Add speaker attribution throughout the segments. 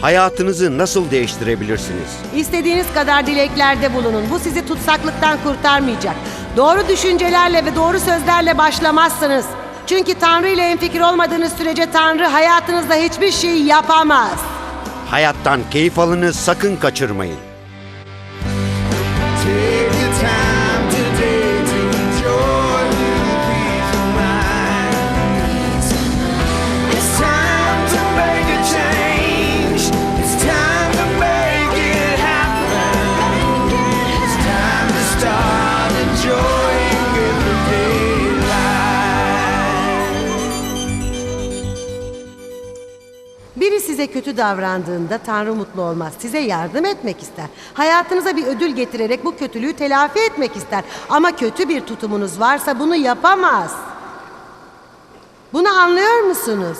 Speaker 1: Hayatınızı nasıl değiştirebilirsiniz?
Speaker 2: İstediğiniz kadar dileklerde bulunun. Bu sizi tutsaklıktan kurtarmayacak. Doğru düşüncelerle ve doğru sözlerle başlamazsınız. Çünkü Tanrı ile enfikir olmadığınız sürece Tanrı hayatınızda hiçbir şey yapamaz.
Speaker 1: Hayattan keyif alınız, sakın kaçırmayın.
Speaker 2: Size kötü davrandığında Tanrı mutlu olmaz. Size yardım etmek ister. Hayatınıza bir ödül getirerek bu kötülüğü telafi etmek ister. Ama kötü bir tutumunuz varsa bunu yapamaz. Bunu anlıyor musunuz?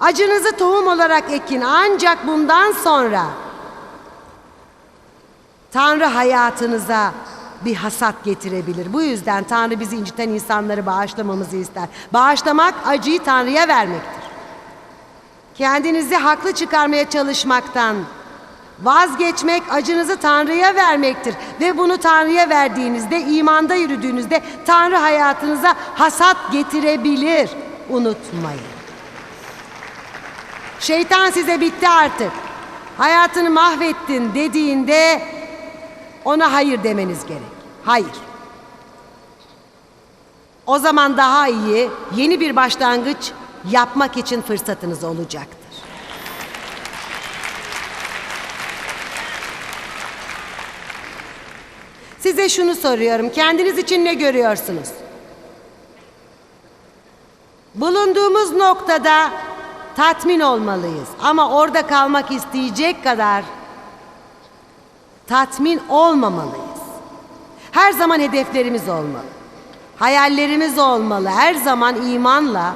Speaker 2: Acınızı tohum olarak ekin ancak bundan sonra Tanrı hayatınıza bir hasat getirebilir. Bu yüzden Tanrı bizi inciten insanları bağışlamamızı ister. Bağışlamak acıyı Tanrı'ya vermektir. Kendinizi haklı çıkarmaya çalışmaktan vazgeçmek acınızı Tanrı'ya vermektir. Ve bunu Tanrı'ya verdiğinizde, imanda yürüdüğünüzde Tanrı hayatınıza hasat getirebilir. Unutmayın. Şeytan size bitti artık. Hayatını mahvettin dediğinde ona hayır demeniz gerek. Hayır. O zaman daha iyi, yeni bir başlangıç yapmak için fırsatınız olacaktır. Size şunu soruyorum. Kendiniz için ne görüyorsunuz? Bulunduğumuz noktada tatmin olmalıyız. Ama orada kalmak isteyecek kadar tatmin olmamalıyız. Her zaman hedeflerimiz olmalı. Hayallerimiz olmalı. Her zaman imanla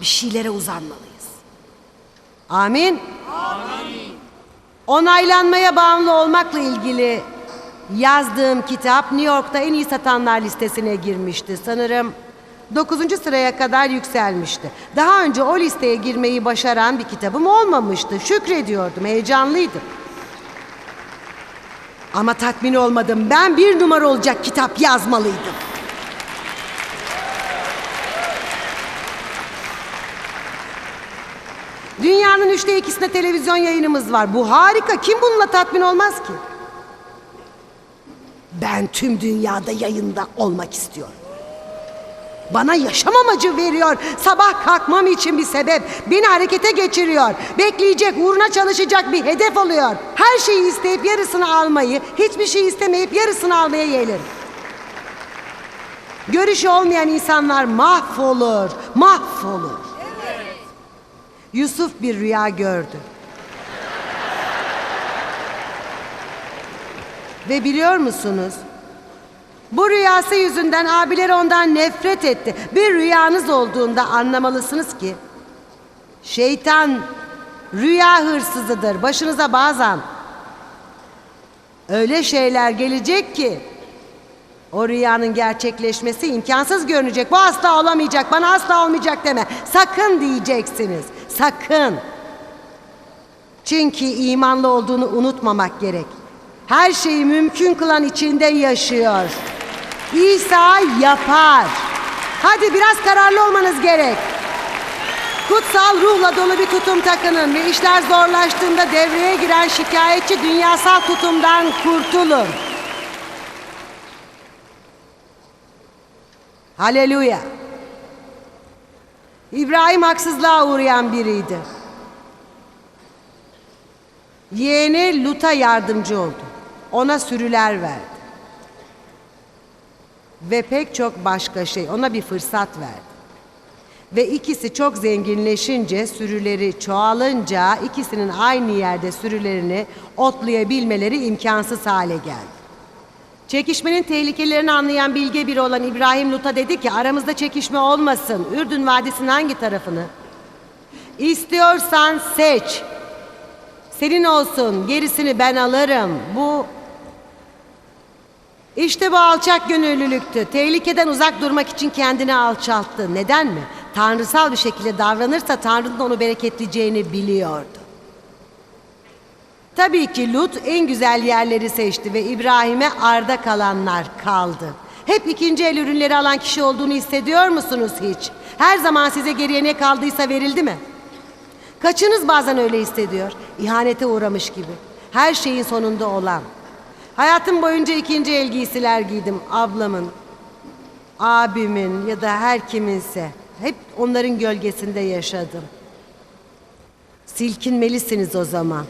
Speaker 2: bir şeylere uzanmalıyız. Amin. Onaylanmaya bağımlı olmakla ilgili yazdığım kitap New York'ta en iyi satanlar listesine girmişti. Sanırım 9. sıraya kadar yükselmişti. Daha önce o listeye girmeyi başaran bir kitabım olmamıştı. Şükrediyordum, heyecanlıydım. Ama tatmin olmadım. Ben bir numara olacak kitap yazmalıydım. Dünyanın üçte ikisinde televizyon yayınımız var. Bu harika. Kim bununla tatmin olmaz ki? Ben tüm dünyada yayında olmak istiyorum. Bana yaşam amacı veriyor. Sabah kalkmam için bir sebep. Beni harekete geçiriyor. Bekleyecek, uğruna çalışacak bir hedef oluyor. Her şeyi isteyip yarısını almayı, hiçbir şey istemeyip yarısını almaya yeğlerim. Görüşü olmayan insanlar mahvolur, mahvolur. Yusuf bir rüya gördü. Ve biliyor musunuz? Bu rüyası yüzünden abileri ondan nefret etti. Bir rüyanız olduğunda anlamalısınız ki şeytan rüya hırsızıdır. Başınıza bazen öyle şeyler gelecek ki o rüyanın gerçekleşmesi imkansız görünecek. Bu asla olamayacak, bana asla olmayacak deme. Sakın diyeceksiniz. Sakın. Çünkü imanlı olduğunu unutmamak gerek. Her şeyi mümkün kılan içinde yaşıyor. İsa yapar. Hadi biraz kararlı olmanız gerek. Kutsal ruhla dolu bir tutum takının ve işler zorlaştığında devreye giren şikayetçi dünyasal tutumdan kurtulun. Haleluya. İbrahim haksızlığa uğrayan biriydi. Yeğeni Lut'a yardımcı oldu. Ona sürüler verdi. Ve pek çok başka şey. Ona bir fırsat verdi. Ve ikisi çok zenginleşince, sürüleri çoğalınca ikisinin aynı yerde sürülerini otlayabilmeleri imkansız hale geldi. Çekişmenin tehlikelerini anlayan bilge biri olan İbrahim Lut'a dedi ki aramızda çekişme olmasın. Ürdün Vadisi'nin hangi tarafını? İstiyorsan seç. Senin olsun, gerisini ben alırım. Bu İşte bu alçak gönüllülüktü. Tehlikeden uzak durmak için kendini alçalttı. Neden mi? Tanrısal bir şekilde davranırsa Tanrı'nın onu bereketleyeceğini biliyordu. Tabii ki Lut en güzel yerleri seçti ve İbrahim'e arda kalanlar kaldı. Hep ikinci el ürünleri alan kişi olduğunu hissediyor musunuz hiç? Her zaman size geriye ne kaldıysa verildi mi? Kaçınız bazen öyle hissediyor? İhanete uğramış gibi. Her şeyin sonunda olan. Hayatım boyunca ikinci el giysiler giydim. Ablamın, abimin ya da her kiminse. Hep onların gölgesinde yaşadım. Silkinmelisiniz o zaman.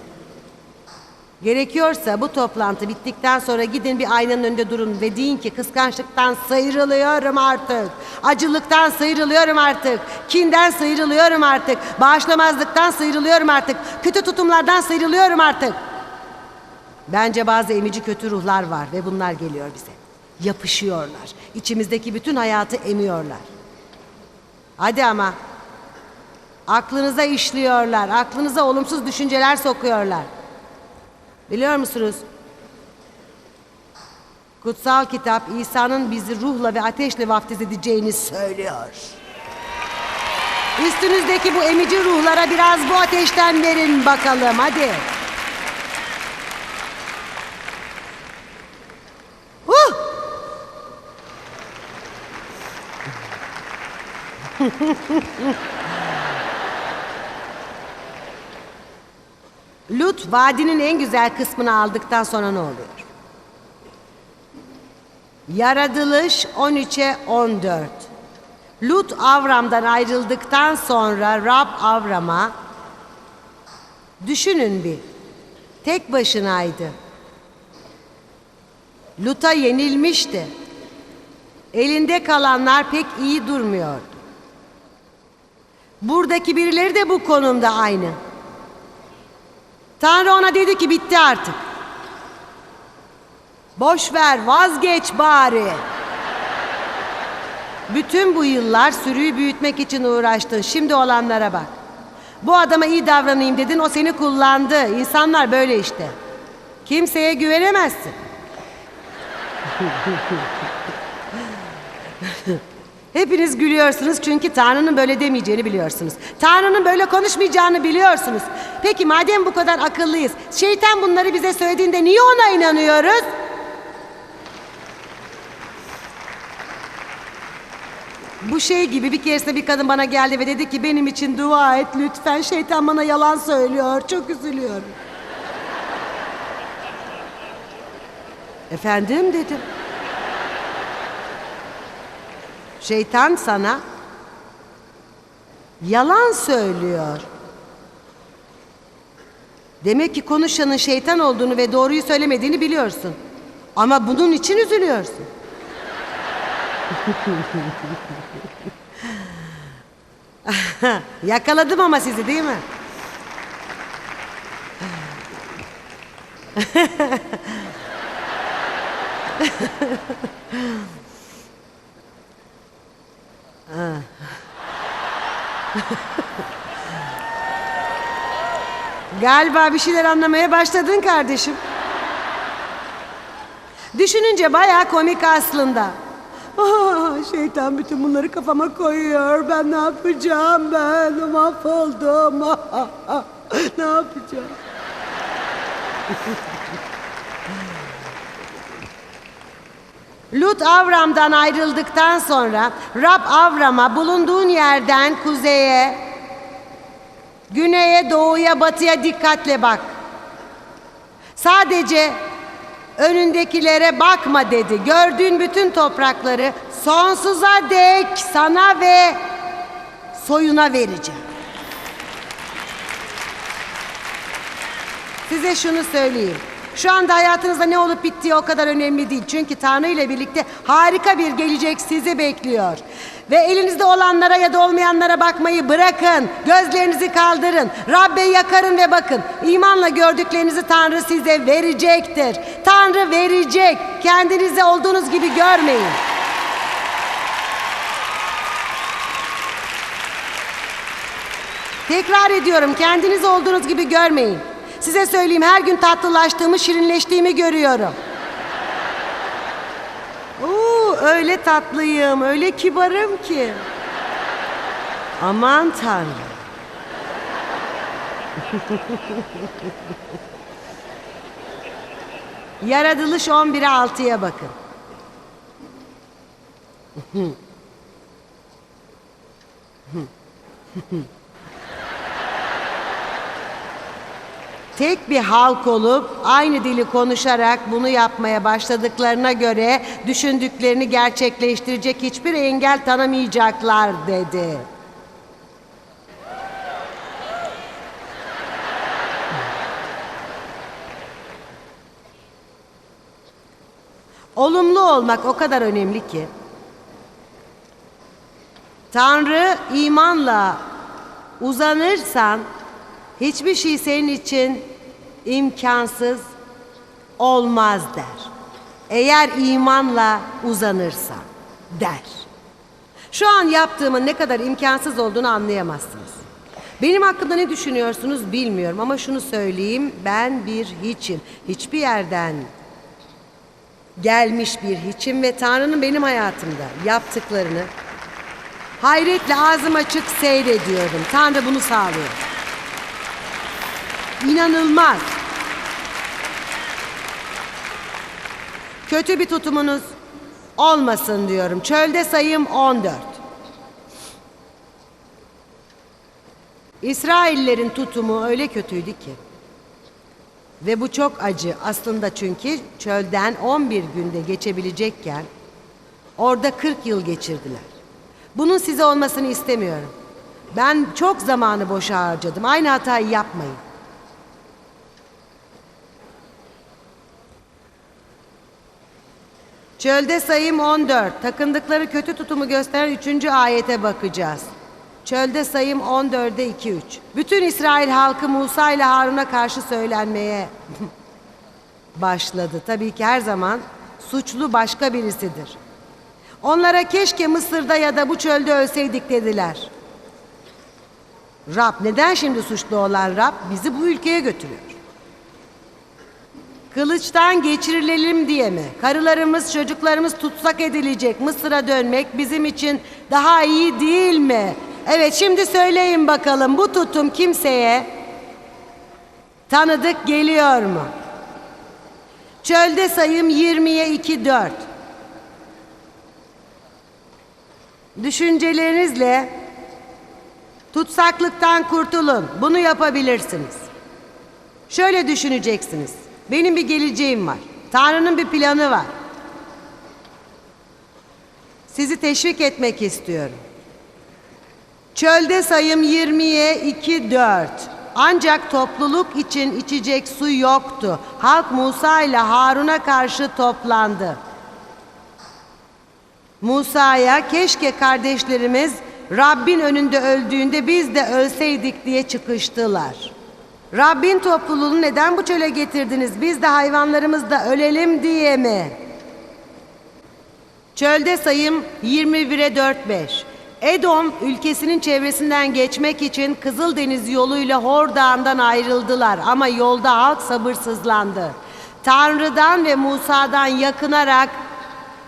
Speaker 2: Gerekiyorsa bu toplantı bittikten sonra gidin bir aynanın önünde durun ve deyin ki kıskançlıktan sıyrılıyorum artık. Acılıktan sıyrılıyorum artık. Kinden sıyrılıyorum artık. Bağışlamazlıktan sıyrılıyorum artık. Kötü tutumlardan sıyrılıyorum artık. Bence bazı emici kötü ruhlar var ve bunlar geliyor bize. Yapışıyorlar. İçimizdeki bütün hayatı emiyorlar. Hadi ama. Aklınıza işliyorlar. Aklınıza olumsuz düşünceler sokuyorlar. Biliyor musunuz? Kutsal kitap İsa'nın bizi ruhla ve ateşle vaftiz edeceğini söylüyor. Üstünüzdeki bu emici ruhlara biraz bu ateşten verin bakalım hadi. Huh! Lut vadinin en güzel kısmını aldıktan sonra ne oluyor? Yaratılış 13'e 14. Lut Avram'dan ayrıldıktan sonra Rab Avram'a düşünün bir. Tek başınaydı. Lut'a yenilmişti. Elinde kalanlar pek iyi durmuyordu. Buradaki birileri de bu konumda aynı. Tanrı ona dedi ki bitti artık. Boş ver, vazgeç bari. Bütün bu yıllar sürüyü büyütmek için uğraştın. Şimdi olanlara bak. Bu adama iyi davranayım dedin, o seni kullandı. İnsanlar böyle işte. Kimseye güvenemezsin. Hepiniz gülüyorsunuz çünkü Tanrı'nın böyle demeyeceğini biliyorsunuz. Tanrı'nın böyle konuşmayacağını biliyorsunuz. Peki madem bu kadar akıllıyız, şeytan bunları bize söylediğinde niye ona inanıyoruz? Bu şey gibi bir keresinde bir kadın bana geldi ve dedi ki benim için dua et lütfen şeytan bana yalan söylüyor çok üzülüyorum. Efendim dedim. Şeytan sana yalan söylüyor. Demek ki konuşanın şeytan olduğunu ve doğruyu söylemediğini biliyorsun. Ama bunun için üzülüyorsun. Yakaladım ama sizi değil mi? Galiba bir şeyler anlamaya başladın kardeşim. Düşününce bayağı komik aslında. Ah, şeytan bütün bunları kafama koyuyor. Ben ne yapacağım ben? Mahvoldum. ne yapacağım? Lut Avram'dan ayrıldıktan sonra Rab Avram'a bulunduğun yerden kuzeye, güneye, doğuya, batıya dikkatle bak. Sadece önündekilere bakma dedi. Gördüğün bütün toprakları sonsuza dek sana ve soyuna vereceğim. Size şunu söyleyeyim. Şu anda hayatınızda ne olup bittiği o kadar önemli değil. Çünkü Tanrı ile birlikte harika bir gelecek sizi bekliyor. Ve elinizde olanlara ya da olmayanlara bakmayı bırakın. Gözlerinizi kaldırın. Rabbe yakarın ve bakın. İmanla gördüklerinizi Tanrı size verecektir. Tanrı verecek. Kendinizi olduğunuz gibi görmeyin. Tekrar ediyorum kendiniz olduğunuz gibi görmeyin. Size söyleyeyim her gün tatlılaştığımı, şirinleştiğimi görüyorum. öyle tatlıyım, öyle kibarım ki. Aman Tanrım. Yaratılış 11'e 6'ya bakın. Tek bir halk olup aynı dili konuşarak bunu yapmaya başladıklarına göre düşündüklerini gerçekleştirecek hiçbir engel tanımayacaklar dedi. Olumlu olmak o kadar önemli ki Tanrı imanla uzanırsan hiçbir şey senin için imkansız olmaz der. Eğer imanla uzanırsan der. Şu an yaptığımın ne kadar imkansız olduğunu anlayamazsınız. Benim hakkında ne düşünüyorsunuz bilmiyorum ama şunu söyleyeyim ben bir hiçim. Hiçbir yerden gelmiş bir hiçim ve Tanrı'nın benim hayatımda yaptıklarını hayretle ağzım açık seyrediyorum. Tanrı bunu sağlıyor. İnanılmaz. Kötü bir tutumunuz olmasın diyorum. Çölde sayım 14. İsraillerin tutumu öyle kötüydü ki. Ve bu çok acı aslında çünkü çölden 11 günde geçebilecekken orada 40 yıl geçirdiler. Bunun size olmasını istemiyorum. Ben çok zamanı boşa harcadım. Aynı hatayı yapmayın. Çölde sayım 14. Takındıkları kötü tutumu gösteren 3. ayete bakacağız. Çölde sayım 14'e 2-3. Bütün İsrail halkı Musa ile Harun'a karşı söylenmeye başladı. Tabii ki her zaman suçlu başka birisidir. Onlara keşke Mısır'da ya da bu çölde ölseydik dediler. Rab neden şimdi suçlu olan Rab bizi bu ülkeye götürüyor? Kılıçtan geçirilelim diye mi? Karılarımız, çocuklarımız tutsak edilecek. Mısır'a dönmek bizim için daha iyi değil mi? Evet şimdi söyleyin bakalım bu tutum kimseye tanıdık geliyor mu? Çölde sayım 20'ye 2 4. Düşüncelerinizle tutsaklıktan kurtulun. Bunu yapabilirsiniz. Şöyle düşüneceksiniz. Benim bir geleceğim var. Tanrı'nın bir planı var. Sizi teşvik etmek istiyorum. Çölde sayım 20'ye 2 4. Ancak topluluk için içecek su yoktu. Halk Musa ile Harun'a karşı toplandı. Musa'ya keşke kardeşlerimiz Rabbin önünde öldüğünde biz de ölseydik diye çıkıştılar. Rabbin topluluğunu neden bu çöle getirdiniz? Biz de hayvanlarımız da ölelim diye mi? Çölde sayım 21'e 4-5. Edom ülkesinin çevresinden geçmek için Kızıldeniz yoluyla Hor Dağı'ndan ayrıldılar ama yolda halk sabırsızlandı. Tanrı'dan ve Musa'dan yakınarak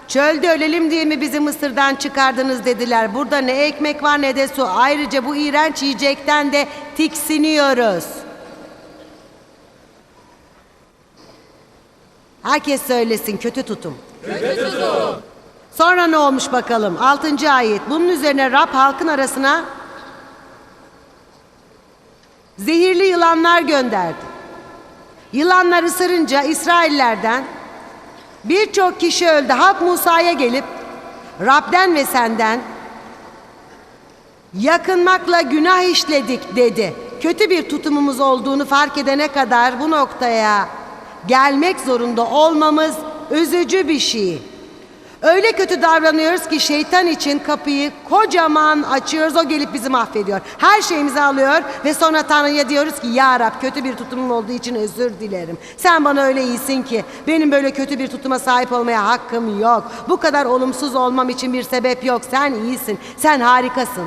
Speaker 2: Çölde ölelim diye mi bizi Mısır'dan çıkardınız dediler. Burada ne ekmek var ne de su. Ayrıca bu iğrenç yiyecekten de tiksiniyoruz. Herkes söylesin kötü tutum. Kötü tutum. Sonra ne olmuş bakalım? Altıncı ayet. Bunun üzerine Rab halkın arasına zehirli yılanlar gönderdi. Yılanlar ısırınca İsraillerden birçok kişi öldü. Halk Musa'ya gelip Rab'den ve senden yakınmakla günah işledik dedi. Kötü bir tutumumuz olduğunu fark edene kadar bu noktaya gelmek zorunda olmamız üzücü bir şey. Öyle kötü davranıyoruz ki şeytan için kapıyı kocaman açıyoruz. O gelip bizi mahvediyor. Her şeyimizi alıyor ve sonra Tanrı'ya diyoruz ki Ya Rab kötü bir tutumum olduğu için özür dilerim. Sen bana öyle iyisin ki benim böyle kötü bir tutuma sahip olmaya hakkım yok. Bu kadar olumsuz olmam için bir sebep yok. Sen iyisin. Sen harikasın.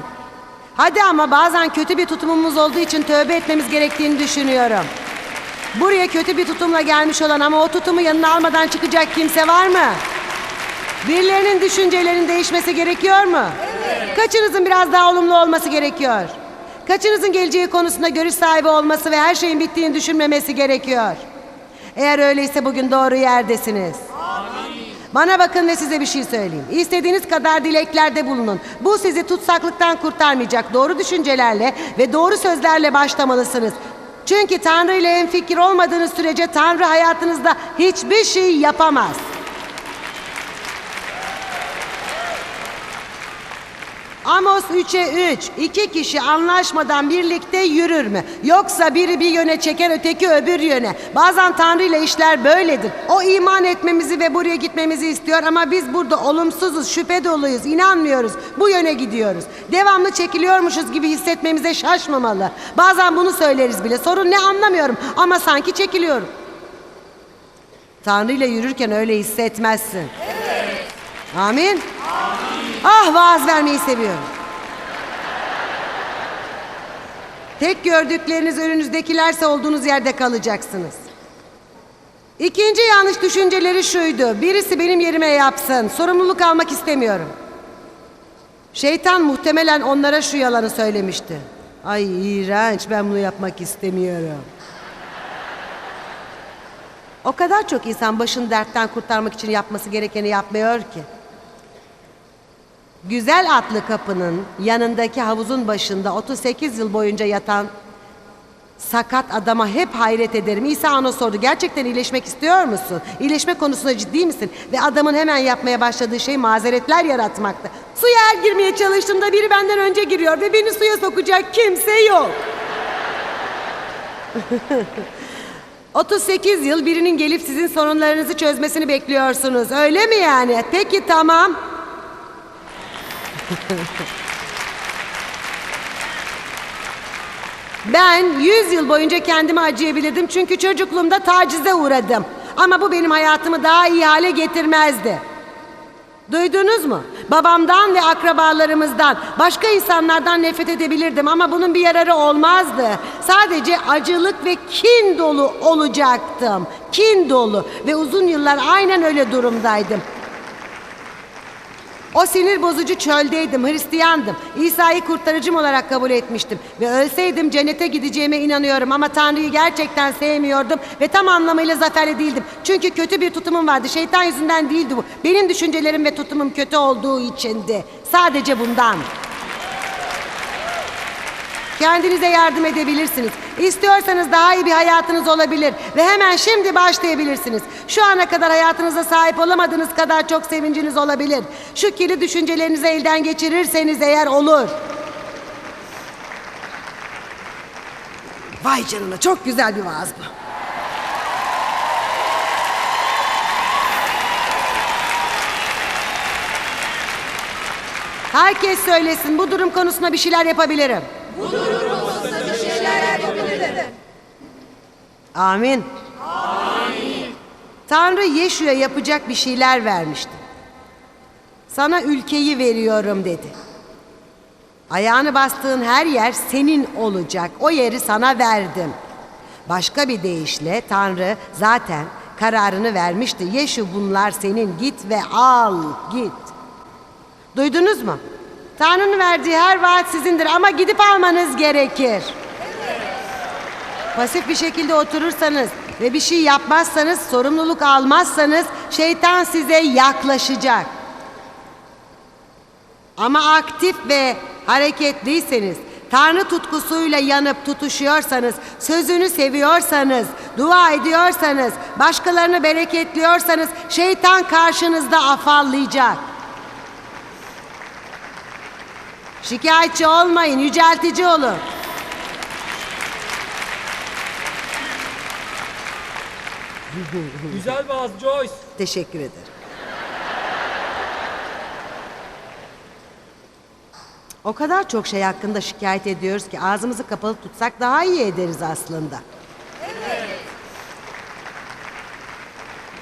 Speaker 2: Hadi ama bazen kötü bir tutumumuz olduğu için tövbe etmemiz gerektiğini düşünüyorum. Buraya kötü bir tutumla gelmiş olan ama o tutumu yanına almadan çıkacak kimse var mı? Birilerinin düşüncelerinin değişmesi gerekiyor mu? Kaçınızın biraz daha olumlu olması gerekiyor? Kaçınızın geleceği konusunda görüş sahibi olması ve her şeyin bittiğini düşünmemesi gerekiyor? Eğer öyleyse bugün doğru yerdesiniz. Bana bakın ve size bir şey söyleyeyim. İstediğiniz kadar dileklerde bulunun. Bu sizi tutsaklıktan kurtarmayacak. Doğru düşüncelerle ve doğru sözlerle başlamalısınız. Çünkü Tanrı ile en fikir olmadığınız sürece Tanrı hayatınızda hiçbir şey yapamaz. Amos 3'e 3. İki kişi anlaşmadan birlikte yürür mü? Yoksa biri bir yöne çeker öteki öbür yöne. Bazen Tanrı ile işler böyledir. O iman etmemizi ve buraya gitmemizi istiyor ama biz burada olumsuzuz, şüphe doluyuz, inanmıyoruz. Bu yöne gidiyoruz. Devamlı çekiliyormuşuz gibi hissetmemize şaşmamalı. Bazen bunu söyleriz bile. Sorun ne anlamıyorum ama sanki çekiliyorum. Tanrı ile yürürken öyle hissetmezsin. Amin. Ah vaaz vermeyi seviyorum. Tek gördükleriniz önünüzdekilerse olduğunuz yerde kalacaksınız. İkinci yanlış düşünceleri şuydu. Birisi benim yerime yapsın. Sorumluluk almak istemiyorum. Şeytan muhtemelen onlara şu yalanı söylemişti. Ay iğrenç ben bunu yapmak istemiyorum. O kadar çok insan başını dertten kurtarmak için yapması gerekeni yapmıyor ki. Güzel atlı kapının yanındaki havuzun başında 38 yıl boyunca yatan sakat adama hep hayret ederim. İsa ona sordu. Gerçekten iyileşmek istiyor musun? İyileşme konusunda ciddi misin? Ve adamın hemen yapmaya başladığı şey mazeretler yaratmaktı. Suya her girmeye çalıştığımda biri benden önce giriyor ve beni suya sokacak kimse yok. 38 yıl birinin gelip sizin sorunlarınızı çözmesini bekliyorsunuz. Öyle mi yani? Peki tamam. Ben 100 yıl boyunca kendimi acıyabilirdim çünkü çocukluğumda tacize uğradım. Ama bu benim hayatımı daha iyi hale getirmezdi. Duydunuz mu? Babamdan ve akrabalarımızdan, başka insanlardan nefret edebilirdim ama bunun bir yararı olmazdı. Sadece acılık ve kin dolu olacaktım. Kin dolu ve uzun yıllar aynen öyle durumdaydım. O sinir bozucu çöldeydim, Hristiyandım. İsa'yı kurtarıcım olarak kabul etmiştim. Ve ölseydim cennete gideceğime inanıyorum. Ama Tanrı'yı gerçekten sevmiyordum ve tam anlamıyla zaferli değildim. Çünkü kötü bir tutumum vardı. Şeytan yüzünden değildi bu. Benim düşüncelerim ve tutumum kötü olduğu içindi. Sadece bundan. Kendinize yardım edebilirsiniz. İstiyorsanız daha iyi bir hayatınız olabilir ve hemen şimdi başlayabilirsiniz. Şu ana kadar hayatınıza sahip olamadığınız kadar çok sevinciniz olabilir. Şu kirli düşüncelerinizi elden geçirirseniz eğer olur. Vay canına çok güzel bir vaaz bu. Herkes söylesin bu durum konusunda bir şeyler yapabilirim. Amin. Amin. Tanrı Yeşu'ya yapacak bir şeyler vermişti. Sana ülkeyi veriyorum dedi. Ayağını bastığın her yer senin olacak. O yeri sana verdim. Başka bir deyişle Tanrı zaten kararını vermişti. Yeşu bunlar senin git ve al git. Duydunuz mu? Tanrı'nın verdiği her vaat sizindir ama gidip almanız gerekir. Pasif bir şekilde oturursanız ve bir şey yapmazsanız, sorumluluk almazsanız şeytan size yaklaşacak. Ama aktif ve hareketliyseniz, Tanrı tutkusuyla yanıp tutuşuyorsanız, sözünü seviyorsanız, dua ediyorsanız, başkalarını bereketliyorsanız şeytan karşınızda afallayacak. Şikayetçi olmayın, yüceltici olun.
Speaker 3: Güzel vaaz Joyce.
Speaker 2: Teşekkür ederim. O kadar çok şey hakkında şikayet ediyoruz ki ağzımızı kapalı tutsak daha iyi ederiz aslında.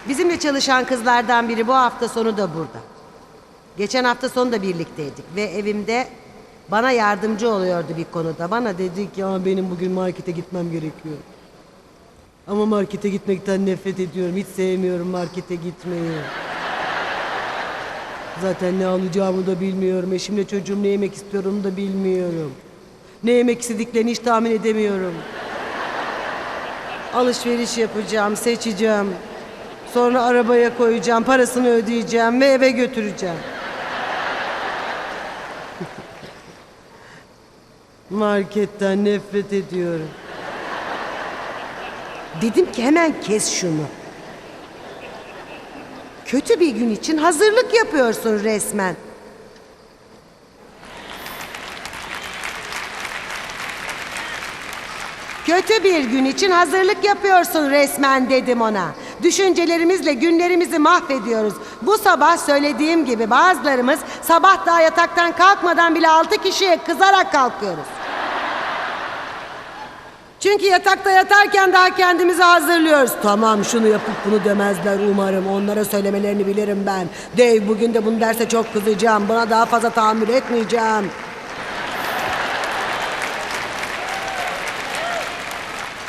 Speaker 2: Bizimle çalışan kızlardan biri bu hafta sonu da burada. Geçen hafta sonu da birlikteydik ve evimde bana yardımcı oluyordu bir konuda. Bana dedi ki ya benim bugün markete gitmem gerekiyor. Ama markete gitmekten nefret ediyorum. Hiç sevmiyorum markete gitmeyi. Zaten ne alacağımı da bilmiyorum. Eşimle çocuğum ne yemek istiyorum da bilmiyorum. Ne yemek istediklerini hiç tahmin edemiyorum. Alışveriş yapacağım, seçeceğim. Sonra arabaya koyacağım, parasını ödeyeceğim ve eve götüreceğim. Marketten nefret ediyorum. Dedim ki hemen kes şunu. Kötü bir gün için hazırlık yapıyorsun resmen. Kötü bir gün için hazırlık yapıyorsun resmen dedim ona. Düşüncelerimizle günlerimizi mahvediyoruz. Bu sabah söylediğim gibi bazılarımız sabah daha yataktan kalkmadan bile altı kişiye kızarak kalkıyoruz. Çünkü yatakta yatarken daha kendimizi hazırlıyoruz. Tamam şunu yapıp bunu demezler umarım. Onlara söylemelerini bilirim ben. Dave bugün de bunu derse çok kızacağım. Buna daha fazla tahammül etmeyeceğim.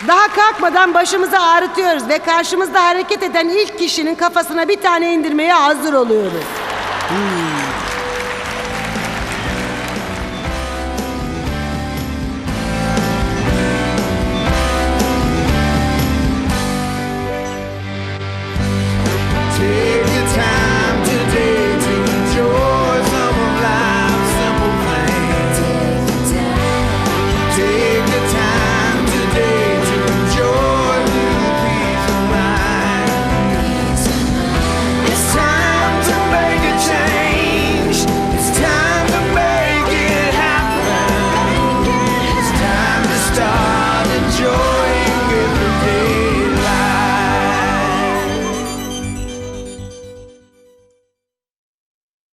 Speaker 2: Daha kalkmadan başımızı ağrıtıyoruz ve karşımızda hareket eden ilk kişinin kafasına bir tane indirmeye hazır oluyoruz.